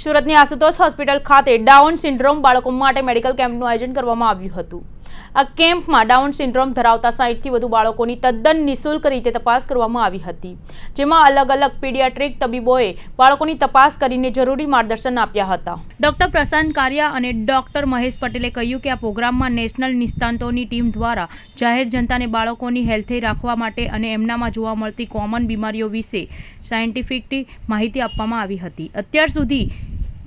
સુરતની આશુતોષ હોસ્પિટલ ખાતે down syndrome બાળકો માટે મેડિકલ કેમ્પનું આયોજન કરવામાં આવ્યું હતું. આ કેમ્પમાં ડાઉન સિન્ડ્રોમ ધરાવતા સાહીઠથી વધુ બાળકોની તદ્દન નિઃશુલ્ક રીતે તપાસ કરવામાં આવી હતી. જેમાં અલગ અલગ પીડિયાટ્રિક તબીબોએ બાળકોની તપાસ કરીને જરૂરી માર્ગદર્શન આપ્યા હતા. ડોક્ટર પ્રશાંત કારિયા અને ડોક્ટર મહેશ પટેલે કહ્યું કે આ પ્રોગ્રામમાં નેશનલ નિષ્ણાંતોની ટીમ દ્વારા જાહેર જનતાને બાળકોની હેલ્થી રાખવા માટે અને એમનામાં જોવા મળતી કોમન બીમારીઓ વિશે સાયન્ટિફિક માહિતી આપવામાં આવી હતી. અત્યાર સુધી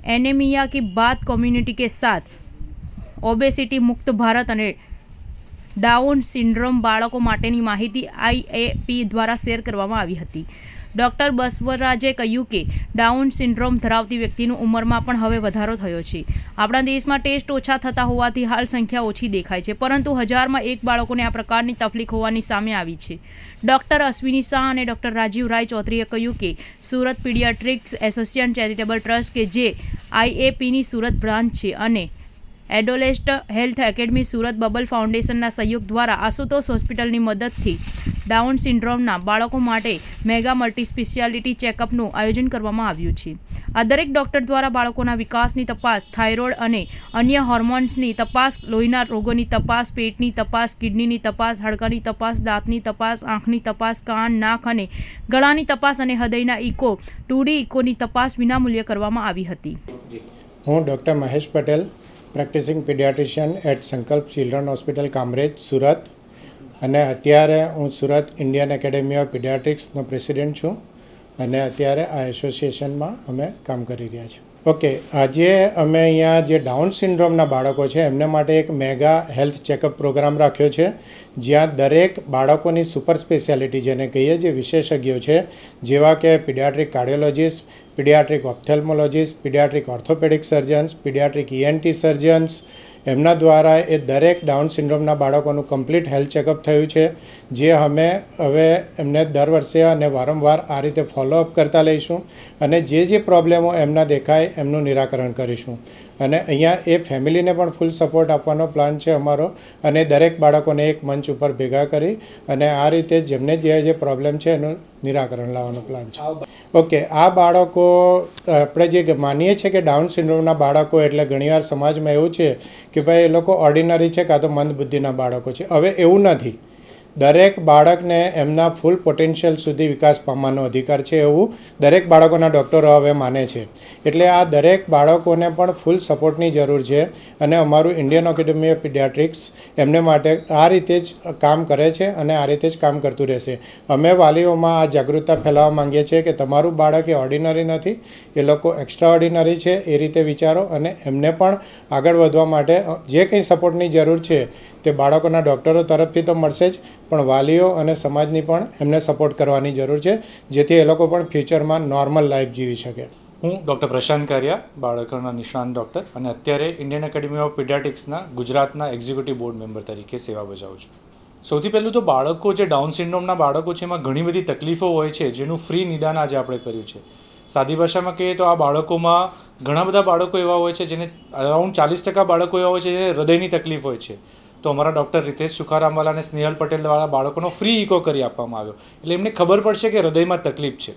એનેમિયા की बात कम्युनिटी के साथ ઓબેસિટી મુક્ત ભારત અને ડાઉન સિન્ડ્રોમ બાળકો માટેની માહિતી આઈએપી દ્વારા શેર કરવામાં આવી હતી ડૉક્ટર બસવરાજે કહ્યું કે ડાઉન સિન્ડ્રોમ ધરાવતી વ્યક્તિની ઉંમરમાં પણ હવે વધારો થયો છે આપણા દેશમાં ટેસ્ટ ઓછા થતા હોવાથી હાલ સંખ્યા ઓછી દેખાય છે પરંતુ હજારમાં એક બાળકોને આ પ્રકારની તકલીફ હોવાની સામે આવી છે ડૉક્ટર અશ્વિની શાહ અને ડૉક્ટર રાજીવ રાય ચૌધરીએ કહ્યું કે Surat paediatrics association charitable trust કે જે આઈએપીની સુરત બ્રાન્ચ છે અને adolescent health academy Surat bubble ફાઉન્ડેશનના સહયોગ દ્વારા આશુતોષ હોસ્પિટલની મદદથી ડાઉન સિન્ડ્રોમના બાળકો માટે મેગા મલ્ટી સ્પેશિયાલિટી ચેકઅપનું આયોજન કરવામાં આવ્યું છે. આ દરેક ડૉક્ટર દ્વારા બાળકોના વિકાસની તપાસ, થાઇરોઇડ અને અન્ય હોર્મોન્સની તપાસ, લોહીના રોગોની તપાસ, પેટની તપાસ, કિડનીની તપાસ, હાડકાની તપાસ, દાંતની તપાસ, આંખની તપાસ, કાન, નાક અને ગળાની તપાસ અને હૃદયના ઇકો ટુડી ઇકોની તપાસ વિનામૂલ્યે કરવામાં આવી હતી. હું doctor Mahesh Patel practising paediatrician at Sankalp children hospital Kamrej Surat અને અત્યારે હું સુરત ઇન્ડિયન એકેડેમી ઓફ પીડિયાટ્રિક્સનો પ્રેસિડેન્ટ છું. અને અત્યારે આ એસોસિએશનમાં અમે કામ કરી રહ્યા છીએ. ઓકે આજે અમે અહીંયા જે ડાઉન સિન્ડ્રોમના બાળકો છે, એમને માટે એક મેગા હેલ્થ ચેકઅપ પ્રોગ્રામ રાખ્યો છે, જ્યાં દરેક બાળકોની સુપર સ્પેશિયાલિટી જેને કહીએ જે વિશેષજ્ઞો છે, જેવા કે pediatric cardiologist pediatric ophthalmologist pediatric orthopedic surgeons pediatric ENT surgeons એમના દ્વારા એ દરેક ડાઉન સિન્ડ્રોમના બાળકોનું કમ્પ્લીટ હેલ્થ ચેકઅપ થયું છે, જે અમે હવે એમને દર વર્ષે અને વારંવાર આ રીતે ફોલોઅપ કરતા લઈશું અને જે જે પ્રોબ્લેમો એમના દેખાય એમનું નિરાકરણ કરીશું. અને અહીંયા એ ફેમિલીને પણ ફૂલ સપોર્ટ આપવાનો પ્લાન છે અમારો. અને દરેક બાળકોને એક મંચ ઉપર ભેગા કરી અને આ રીતે જેમને જે જે પ્રોબ્લેમ છે એનું નિરાકરણ લાવવાનો પ્લાન છે. ઓકે આ બાળકો, આપણે જે માનીએ છીએ કે ડાઉન સિન્ડ્રોમના બાળકો એટલે ઘણીવાર સમાજમાં એવું છે કે ભાઈ એ લોકો ઓર્ડિનરી છે કાં તો મંદ બુદ્ધિના બાળકો છે. હવે એવું નથી. દરેક બાળકને એમના ફૂલ પોટેન્શિયલ સુધી વિકાસ પામવાનો અધિકાર છે એવું દરેક બાળકોના ડૉક્ટરો હવે માને છે. એટલે આ દરેક બાળકોને પણ ફૂલ સપોર્ટની જરૂર છે અને અમારું ઇન્ડિયન એકેડેમી ઓફ પીડિયાટ્રિક્સ એમને માટે આ રીતે જ કામ કરે છે અને આ રીતે જ કામ કરતું રહેશે. અમે વાલીઓમાં આ જાગૃતતા ફેલાવવા માંગીએ છીએ કે તમારું બાળક એ ઓર્ડિનરી નથી, એ લોકો એક્સ્ટ્રા ઓર્ડિનરી છે એ રીતે વિચારો અને એમને પણ આગળ વધવા માટે જે કંઈ સપોર્ટની જરૂર છે તે બાળકોના ડૉક્ટરો તરફથી તો મળશે જ, પણ વાલીઓ અને સમાજની પણ એમને સપોર્ટ કરવાની જરૂર છે, જેથી એ લોકો પણ ફ્યુચરમાં નોર્મલ લાઈફ જીવી શકે. હું ડૉક્ટર પ્રશાંત કારિયા, બાળકોના નિષ્ણાંત ડૉક્ટર અને અત્યારે ઇન્ડિયન એકેડમી ઓફ પીડિયાટિક્સના ગુજરાતના એક્ઝિક્યુટિવ બોર્ડ મેમ્બર તરીકે સેવા બજાવું છું. સૌથી પહેલું તો બાળકો જે ડાઉન સિન્ડ્રોમના બાળકો છે, એમાં ઘણી બધી તકલીફો હોય છે, જેનું ફ્રી નિદાન આજે આપણે કર્યું છે. સાદી ભાષામાં કહીએ તો આ બાળકોમાં ઘણા બધા બાળકો એવા હોય છે, જેને અરાઉન્ડ ચાલીસ ટકા બાળકો એવા હોય છે, જેને હૃદયની તકલીફ હોય છે. તો અમારા ડૉક્ટર રિતેશ સુખારામવાલા અને સ્નેહલ પટેલવાળા બાળકોનો ફ્રી ઇકો કરી આપવામાં આવ્યો. એટલે એમને ખબર પડશે કે હૃદયમાં તકલીફ છે.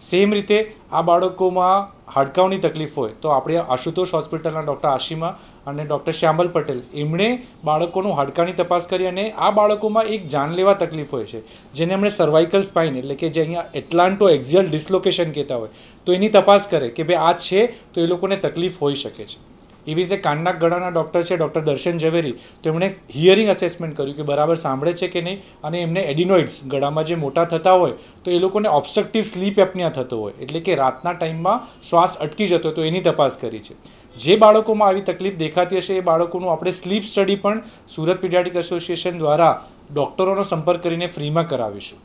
સેમ રીતે આ બાળકોમાં હાડકાંની તકલીફ હોય તો આપણે આશુતોષ હોસ્પિટલના ડૉક્ટર આશીમા અને ડૉક્ટર શ્યામલ પટેલ એમણે બાળકોનું હાડકાની તપાસ કરી અને આ બાળકોમાં એક જાનલેવા તકલીફ હોય છે, જેને એમણે સર્વાઇકલ સ્પાઇન એટલે કે જે અહીંયા એટલાન્ટો એક્ઝિયલ ડિસ્લોકેશન કહેતા હોય, તો એની તપાસ કરે કે ભાઈ આ છે તો એ લોકોને તકલીફ હોઈ શકે છે. એવી રીતે કાનના ગળાના ડૉક્ટર છે, ડૉક્ટર દર્શન ઝવેરી તો એમણે હિયરિંગ અસેસમેન્ટ કર્યું કે બરાબર સાંભળે છે કે નહીં અને એમને એડિનોઇડ્સ ગળામાં જે મોટા થતા હોય તો એ લોકોને ઓબ્સ્ટ્રક્ટિવ સ્લીપ એપનિયા થતો હોય. એટલે કે રાતના ટાઈમમાં શ્વાસ અટકી જતો તો એની તપાસ કરી છે. જે બાળકોમાં આવી તકલીફ દેખાતી હશે એ બાળકોનું આપણે સ્લીપ સ્ટડી પણ સુરત પીડિયાટિક એસોસિએશન દ્વારા ડૉક્ટરોનો સંપર્ક કરીને ફ્રીમાં કરાવીશું.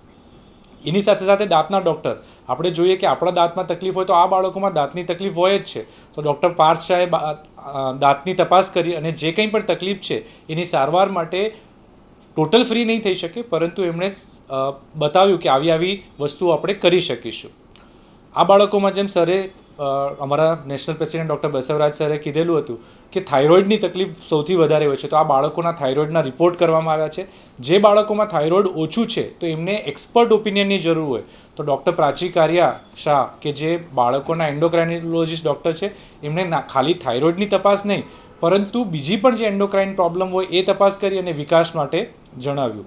એની સાથે સાથે દાંતના ડૉક્ટર આપણે જોઈએ કે આપણા દાંતમાં તકલીફ હોય તો આ બાળકોમાં દાંતની તકલીફ હોય જ છે. તો ડૉક્ટર પાર્થ શાહે દાંતની તપાસ કરી અને જે કંઈ પણ તકલીફ છે એની સારવાર માટે ટોટલ ફ્રી નહીં થઈ શકે, પરંતુ એમણે બતાવ્યું કે આવી આવી વસ્તુઓ આપણે કરી શકીશું. આ બાળકોમાં જેમ સરે અમારા નેશનલ પ્રેસિડેન્ટ ડૉક્ટર બસવરાજ સરે કીધેલું હતું કે થાઇરોઇડની તકલીફ સૌથી વધારે હોય છે. તો આ બાળકોના થાઇરોઇડના રિપોર્ટ કરવામાં આવ્યા છે. જે બાળકોમાં થાઇરોઇડ ઓછું છે, તો એમને એક્સપર્ટ ઓપિનિયનની જરૂર હોય. તો ડૉક્ટર પ્રાચી કારિયા શાહ, કે જે બાળકોના એન્ડોક્રાઇનોલોજીસ્ટ ડૉક્ટર છે, એમણે ખાલી થાઇરોઇડની તપાસ નહીં, પરંતુ બીજી પણ જે એન્ડોક્રાઇન પ્રોબ્લેમ હોય એ તપાસ કરી અને વિકાસ માટે જણાવ્યું.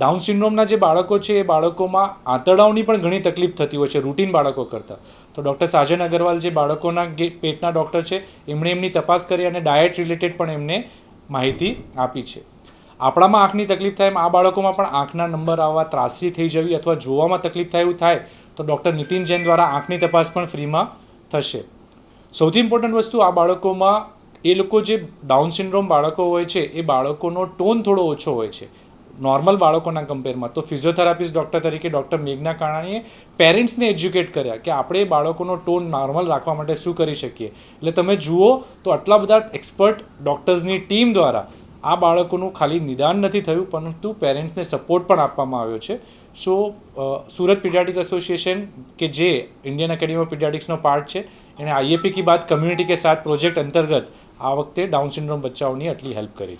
ડાઉન સિન્ડ્રોમના જે બાળકો છે, એ બાળકોમાં આંતરડાઓની પણ ઘણી તકલીફ થતી હોય છે રૂટીન બાળકો કરતાં. તો ડૉક્ટર સાજન અગરવાલ જે બાળકોના પેટના ડૉક્ટર છે, એમણે એમની તપાસ કરી અને ડાયટ રિલેટેડ પણ એમને માહિતી આપી છે. આપણામાં આંખની તકલીફ થાય એમ આ બાળકોમાં પણ આંખના નંબર આવવા ત્રાસી થઈ જવી અથવા જોવામાં તકલીફ થાય એવું થાય, તો ડૉક્ટર નીતિન જૈન દ્વારા આંખની તપાસ પણ ફ્રીમાં થશે. સૌથી ઇમ્પોર્ટન્ટ વસ્તુ આ બાળકોમાં એ લોકો જે ડાઉન સિન્ડ્રોમ બાળકો હોય છે, એ બાળકોનો ટોન થોડો ઓછો હોય છે. નોર્મલ બાળકોના કમ્પેરમાં તો ફિઝિયોથેરાપિસ્ટ ડૉક્ટર તરીકે ડૉક્ટર મેઘના કાણાણીએ પેરેન્ટ્સને એજ્યુકેટ કર્યા કે આપણે બાળકોનો ટોન નોર્મલ રાખવા માટે શું કરી શકીએ. એટલે તમે જુઓ તો આટલા બધા એક્સપર્ટ ડૉક્ટર્સની ટીમ દ્વારા આ બાળકોનું ખાલી નિદાન નથી થયું, પરંતુ પેરેન્ટ્સને સપોર્ટ પણ આપવામાં આવ્યો છે. સો સુરત પીડિયાટિક એસોસિએશન કે જે ઇન્ડિયન એકેડમી ઓફ પીડિયાટિક્સનો પાર્ટ છે એણે આઈએપી કી બાદ કમ્યુનિટી કે સાથ પ્રોજેક્ટ અંતર્ગત આ વખતે ડાઉન સિન્ડ્રોમ બચ્ચાઓની આટલી હેલ્પ કરી છે.